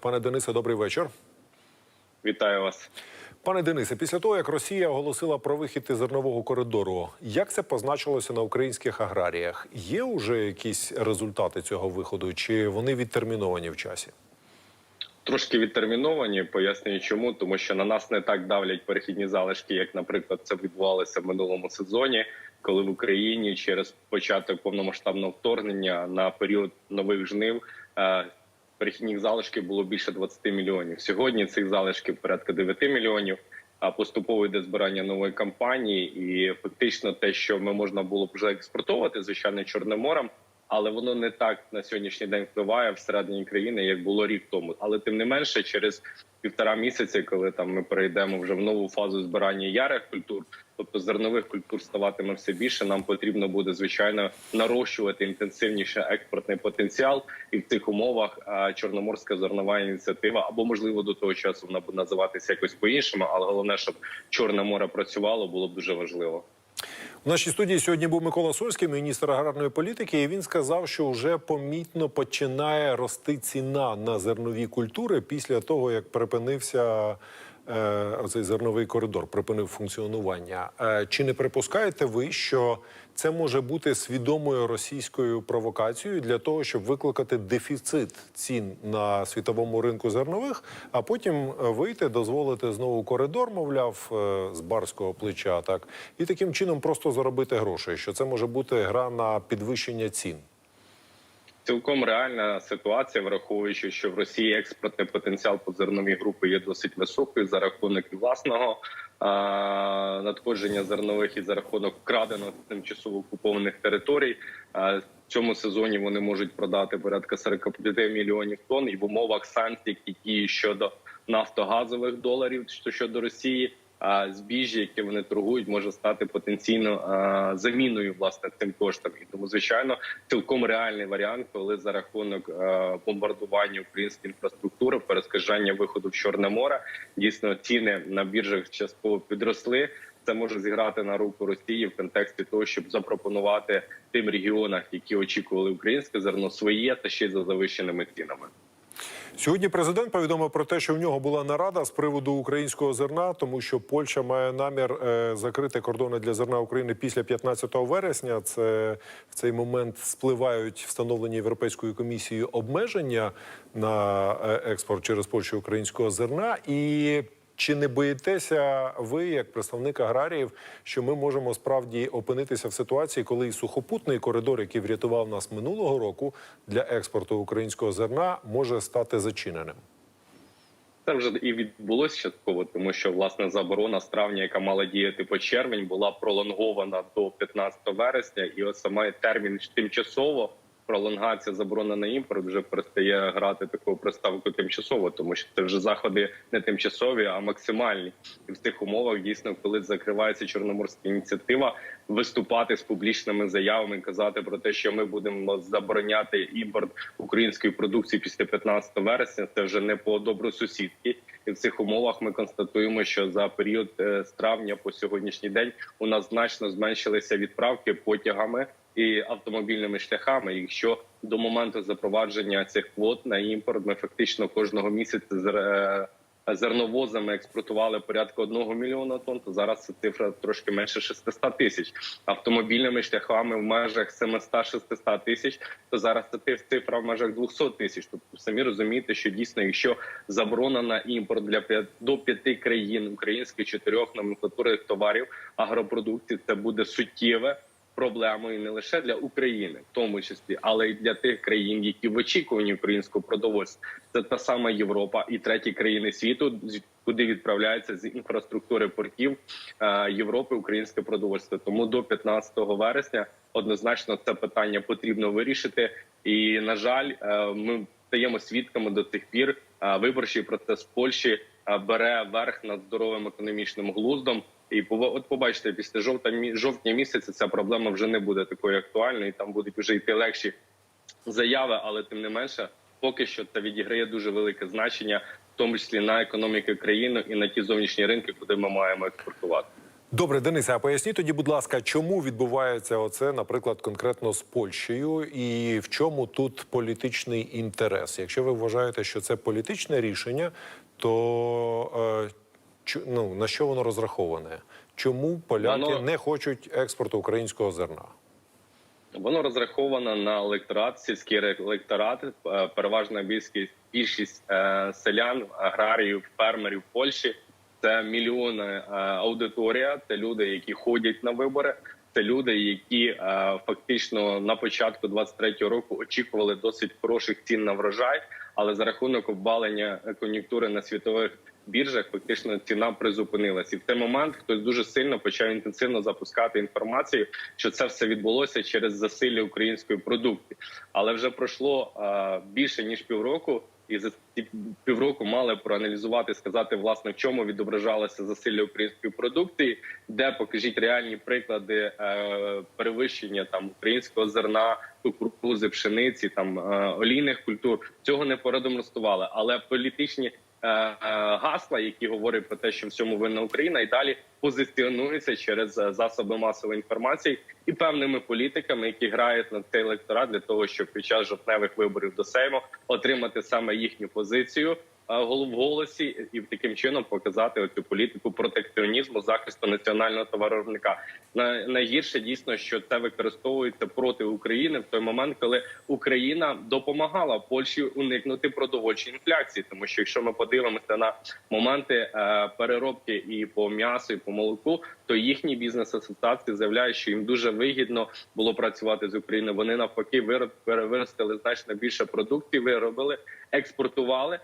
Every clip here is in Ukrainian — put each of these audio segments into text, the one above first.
Пане Денисе, добрий вечір. Вітаю вас. Пане Денисе, після того як Росія оголосила про вихід із зернового коридору, як це позначилося на українських аграріях? Є вже якісь результати цього виходу, чи вони відтерміновані в часі? Трошки відтерміновані. Пояснюю, чому тому, що на нас не так давлять перехідні залишки, як, наприклад, це відбувалося в минулому сезоні, коли в Україні через початок повномасштабного вторгнення на період нових жнив е, перехідних залишків було більше 20 мільйонів. Сьогодні цих залишків порядка 9 мільйонів. А поступово йде збирання нової кампанії, і фактично те, що ми можна було б вже експортувати, звичайно, Чорним морем, але воно не так на сьогоднішній день впливає всередині країни, як було рік тому. Але тим не менше, через півтора місяці, коли там ми перейдемо вже в нову фазу збирання ярих культур, тобто зернових культур ставатиме все більше. Нам потрібно буде звичайно нарощувати інтенсивніше експортний потенціал, і в цих умовах чорноморська зернова ініціатива або можливо до того часу вона буде називатися якось по іншому, але головне, щоб чорне море працювало, було б дуже важливо. Нашій студії сьогодні був Микола Сольський, міністр аграрної політики, і він сказав, що вже помітно починає рости ціна на зернові культури після того, як припинився е, цей зерновий коридор, припинив функціонування. Е, чи не припускаєте ви, що це може бути свідомою російською провокацією для того, щоб викликати дефіцит цін на світовому ринку зернових, а потім вийти, дозволити знову коридор, мовляв, е, з барського плеча, так і таким чином просто заробити грошей? Що це може бути гра на підвищення цін? Цілком реальна ситуація, враховуючи, що в Росії експортний потенціал по зерновій групи є досить високий за рахунок власного а, надходження зернових і за рахунок вкрадених тимчасово окупованих територій. А, в цьому сезоні вони можуть продати порядка 45 мільйонів тонн, і в умовах санкцій, які діють щодо нафтогазових доларів, щодо Росії. Збіжжя, яке вони торгують, може стати потенційно заміною власне цим коштам. І тому, звичайно, цілком реальний варіант, коли за рахунок бомбардування української інфраструктури, перескажання виходу в Чорне море, дійсно ціни на біржах частково підросли. Це може зіграти на руку Росії в контексті того, щоб запропонувати тим регіонах, які очікували українське зерно, своє та ще й за завищеними цінами. Сьогодні президент повідомив про те, що в нього була нарада з приводу українського зерна, тому що Польща має намір е, закрити кордони для зерна України після 15 вересня. Це в цей момент спливають встановлені європейською комісією обмеження на е, експорт через Польщу українського зерна і. Чи не боїтеся ви, як представник аграріїв, що ми можемо справді опинитися в ситуації, коли і сухопутний коридор, який врятував нас минулого року для експорту українського зерна, може стати зачиненим? Це вже і відбулося частково, тому що власне заборона з травня, яка мала діяти по червень, була пролонгована до 15 вересня, і от саме термін тимчасово пролонгація заборона на імпорт вже перестає грати таку приставку тимчасово, тому що це вже заходи не тимчасові, а максимальні. І в цих умовах дійсно, коли закривається чорноморська ініціатива, виступати з публічними заявами, казати про те, що ми будемо забороняти імпорт української продукції після 15 вересня. Це вже не по добросусідки. І в цих умовах ми констатуємо, що за період е, з травня по сьогоднішній день у нас значно зменшилися відправки потягами і автомобільними шляхами. Якщо до моменту запровадження цих квот на імпорт ми фактично кожного місяця з зерновозами експортували порядка одного мільйона тонн, то зараз ця цифра трошки менше 600 тисяч. Автомобільними шляхами в межах 700-600 тисяч, то зараз ця цифра в межах 200 тисяч. Тобто самі розумієте, що дійсно, якщо заборона на імпорт для 5, до п'яти країн українських чотирьох номенклатурних товарів агропродукції, це буде суттєве проблемою не лише для України, в тому числі, але й для тих країн, які в очікуванні українського продовольства. Це та сама Європа і треті країни світу, куди відправляється з інфраструктури портів е, Європи українське продовольство. Тому до 15 вересня однозначно це питання потрібно вирішити. І на жаль, е, ми стаємо свідками до тих пір. е, Виборчий процес в Польщі бере верх над здоровим економічним глуздом. І от побачите, після жовта жовтня місяця ця проблема вже не буде такою актуальною. і Там будуть вже йти легші заяви, але тим не менше, поки що це відіграє дуже велике значення, в тому числі на економіку країни і на ті зовнішні ринки, куди ми маємо експортувати. Добре, Денисе, а поясніть тоді, будь ласка, чому відбувається оце, наприклад, конкретно з Польщею, і в чому тут політичний інтерес? Якщо ви вважаєте, що це політичне рішення, то е, ну, на що воно розраховане? Чому поляки Воно- не хочуть експорту українського зерна? Воно розраховано на електорат, сільський електорат. Е, Переважна більшість більшість е, селян, аграріїв, фермерів Польщі. Це мільйони е, аудиторія. Це люди, які ходять на вибори. Це люди, які фактично на початку 23-го року очікували досить хороших цін на врожай, але за рахунок обвалення кон'юнктури на світових біржах фактично ціна призупинилась. І в той момент хтось дуже сильно почав інтенсивно запускати інформацію, що це все відбулося через засилля української продукції. Але вже пройшло е, більше ніж півроку, і за ці півроку мали проаналізувати, сказати власне в чому відображалося засилля української продукції, де покажіть реальні приклади е, перевищення там українського зерна, кукурузи, пшениці, там е, олійних культур. Цього не продемонстрували, але політичні е, е, гасла, які говорять про те, що в цьому винна Україна, і далі позиціонуються через засоби масової інформації і певними політиками, які грають на цей електорат для того, щоб під час жовтневих виборів до Сейму отримати саме їхню позицію. Е, В голосі і таким чином показати цю політику протекціонізму захисту національного товаровиробника. На- Найгірше дійсно, що це використовується проти України в той момент, коли Україна допомагала Польщі уникнути продовольчої інфляції. Тому що якщо ми подивимося на моменти е, переробки і по м'ясу, і по молоку, то їхні бізнес асоціації заявляють, що їм дуже вигідно було працювати з Україною. Вони навпаки виростили значно більше продуктів, виробили, експортували.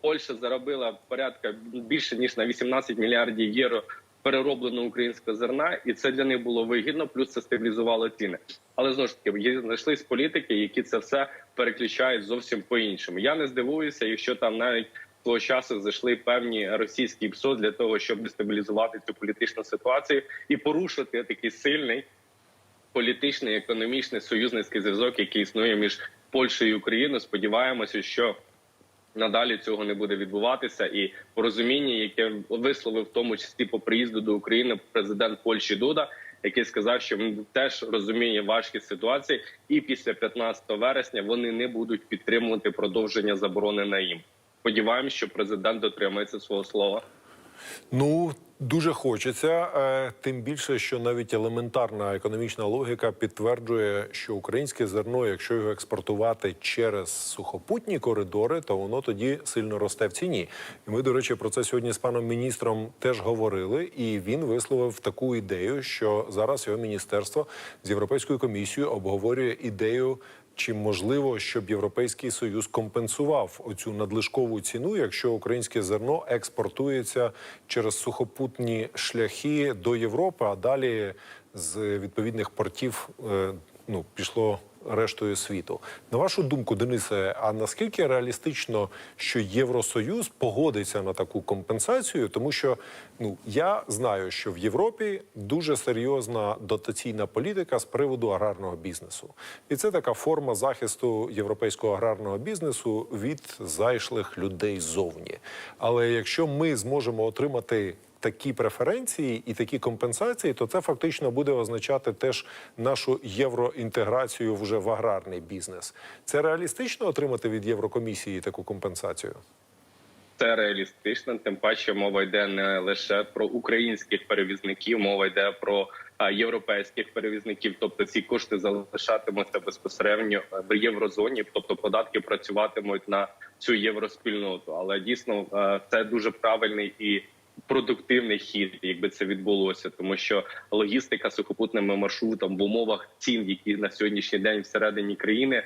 Польща заробила порядка більше ніж на 18 мільярдів євро переробленого українського зерна, і це для них було вигідно. Плюс це стабілізувало ціни. Але знову ж таки знайшлись політики, які це все переключають зовсім по іншому. Я не здивуюся, якщо там навіть того часу зайшли певні російські ПСО для того, щоб дестабілізувати цю політичну ситуацію і порушити такий сильний політичний економічний союзницький зв'язок, який існує між Польщею і Україною. Сподіваємося, що надалі цього не буде відбуватися, і порозуміння, яке висловив в тому числі по приїзду до України президент Польщі Дуда, який сказав, що він теж розуміє важкість ситуації, і після 15 вересня вони не будуть підтримувати продовження заборони на їм. Сподіваємось, що президент дотримається свого слова. Ну дуже хочеться, е, тим більше, що навіть елементарна економічна логіка підтверджує, що українське зерно, якщо його експортувати через сухопутні коридори, то воно тоді сильно росте в ціні. І ми, до речі, про це сьогодні з паном міністром теж говорили, і він висловив таку ідею, що зараз його міністерство з європейською комісією обговорює ідею. Чи можливо, щоб європейський союз компенсував оцю надлишкову ціну, якщо українське зерно експортується через сухопутні шляхи до Європи, а далі з відповідних портів е, ну пішло рештою світу? На вашу думку, Денисе, а наскільки реалістично, що Євросоюз погодиться на таку компенсацію? Тому що ну я знаю, що в Європі дуже серйозна дотаційна політика з приводу аграрного бізнесу, і це така форма захисту європейського аграрного бізнесу від зайшлих людей ззовні. Але якщо ми зможемо отримати такі преференції і такі компенсації, то це фактично буде означати теж нашу євроінтеграцію вже в аграрний бізнес. Це реалістично отримати від Єврокомісії таку компенсацію? Це реалістично. Тим паче мова йде не лише про українських перевізників, мова йде про європейських перевізників. Тобто ці кошти залишатимуться безпосередньо в єврозоні, тобто податки працюватимуть на цю євроспільноту. Але дійсно е, це дуже правильний і. Продуктивний хід, якби це відбулося, тому що логістика сухопутними маршрутами в умовах цін, які на сьогоднішній день всередині країни,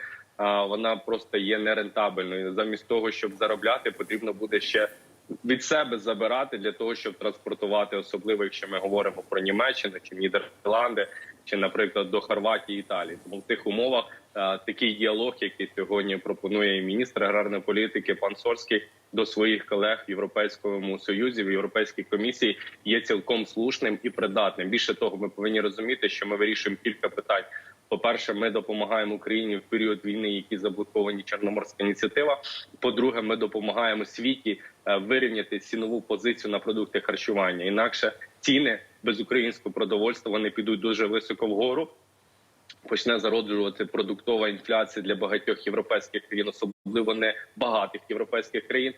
вона просто є нерентабельною. Замість того, щоб заробляти, потрібно буде ще від себе забирати для того, щоб транспортувати, особливо якщо ми говоримо про Німеччину чи Нідерланди, чи, наприклад, до Хорватії Італії. Тому в тих умовах а, такий діалог, який сьогодні пропонує і міністр аграрної політики пан Сольський до своїх колег в Європейському Союзі, в Європейській комісії, є цілком слушним і придатним. Більше того, ми повинні розуміти, що ми вирішуємо кілька питань По-перше, ми допомагаємо Україні в період війни, які заблоковані Чорноморська ініціатива. По-друге, ми допомагаємо світі е, вирівняти цінову позицію на продукти харчування. Інакше ціни без українського продовольства вони підуть дуже високо вгору. Почне зароджувати продуктова інфляція для багатьох європейських країн, особливо не багатих європейських країн.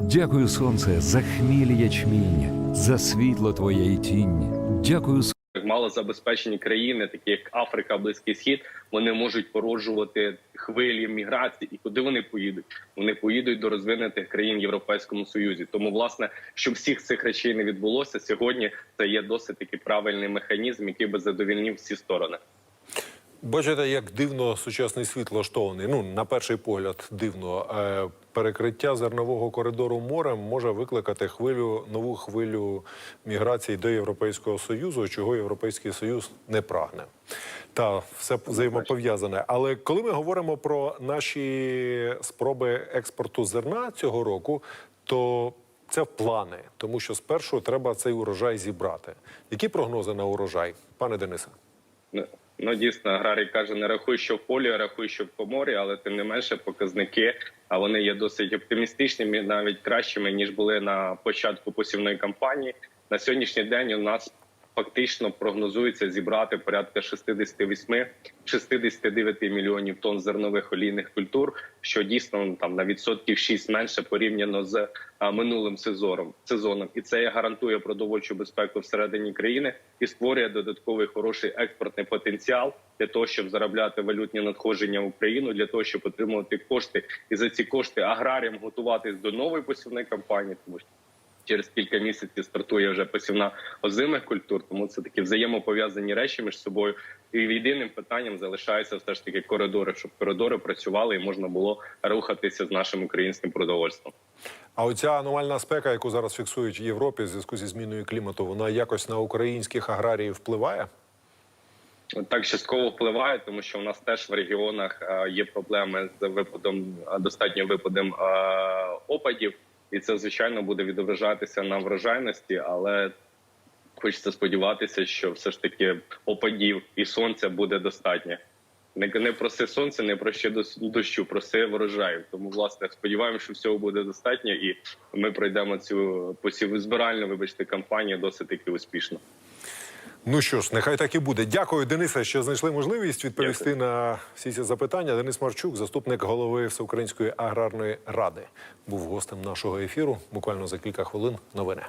Дякую, сонце, за хміль ячмінь, за світло твоєї тінь. Дякую, малозабезпечені країни, такі як Африка, Близький Схід, вони можуть породжувати хвилі міграції. І куди вони поїдуть? Вони поїдуть до розвинутих країн Європейському Союзі. Тому, власне, щоб всіх цих речей не відбулося сьогодні, це є досить таки правильний механізм, який би задовільнив всі сторони. Бачите, як дивно сучасний світ влаштований. Ну, на перший погляд, дивно. Е, Перекриття зернового коридору морем може викликати хвилю, нову хвилю міграції до Європейського Союзу, чого Європейський Союз не прагне. Та все взаємопов'язане. Але коли ми говоримо про наші спроби експорту зерна цього року, то це плани, тому що спершу треба цей урожай зібрати. Які прогнози на урожай, пане Денисе? Ну, дійсно, аграрій каже, не рахуй, що в полі, а рахуй, що по морі, але тим не менше показники, а вони є досить оптимістичними, навіть кращими ніж були на початку посівної кампанії. На сьогоднішній день у нас фактично прогнозується зібрати порядка 68-69 мільйонів тонн зернових олійних культур, що дійсно ну, там на відсотків 6 менше порівняно з минулим сезоном. сезоном. І це гарантує продовольчу безпеку всередині країни і створює додатковий хороший експортний потенціал для того, щоб заробляти валютні надходження в Україну, для того, щоб отримувати кошти, і за ці кошти аграріям готуватись до нової посівної кампанії, тому що через кілька місяців стартує вже посівна озимих культур. Тому це такі взаємопов'язані речі між собою. І єдиним питанням залишається все ж таки коридори, щоб коридори працювали і можна було рухатися з нашим українським продовольством. А оця аномальна спека, яку зараз фіксують в Європі в зв'язку зі зміною клімату, вона якось на українських аграріїв впливає? Так частково впливає, тому що у нас теж в регіонах е, є проблеми з випадом е, достатньо випадом е, опадів, і це звичайно буде відображатися на врожайності, але хочеться сподіватися, що все ж таки опадів і сонця буде достатньо. Не, не проси сонця, не проси дощу, проси врожаю. Тому власне сподіваємося, що всього буде достатньо, і ми пройдемо цю посів збиральну, вибачте, кампанію досить таки успішно. Ну що ж, нехай так і буде. Дякую, Денисе, що знайшли можливість відповісти Дякую. на всі ці запитання. Денис Марчук, заступник голови Всеукраїнської аграрної ради, був гостем нашого ефіру. Буквально за кілька хвилин новини.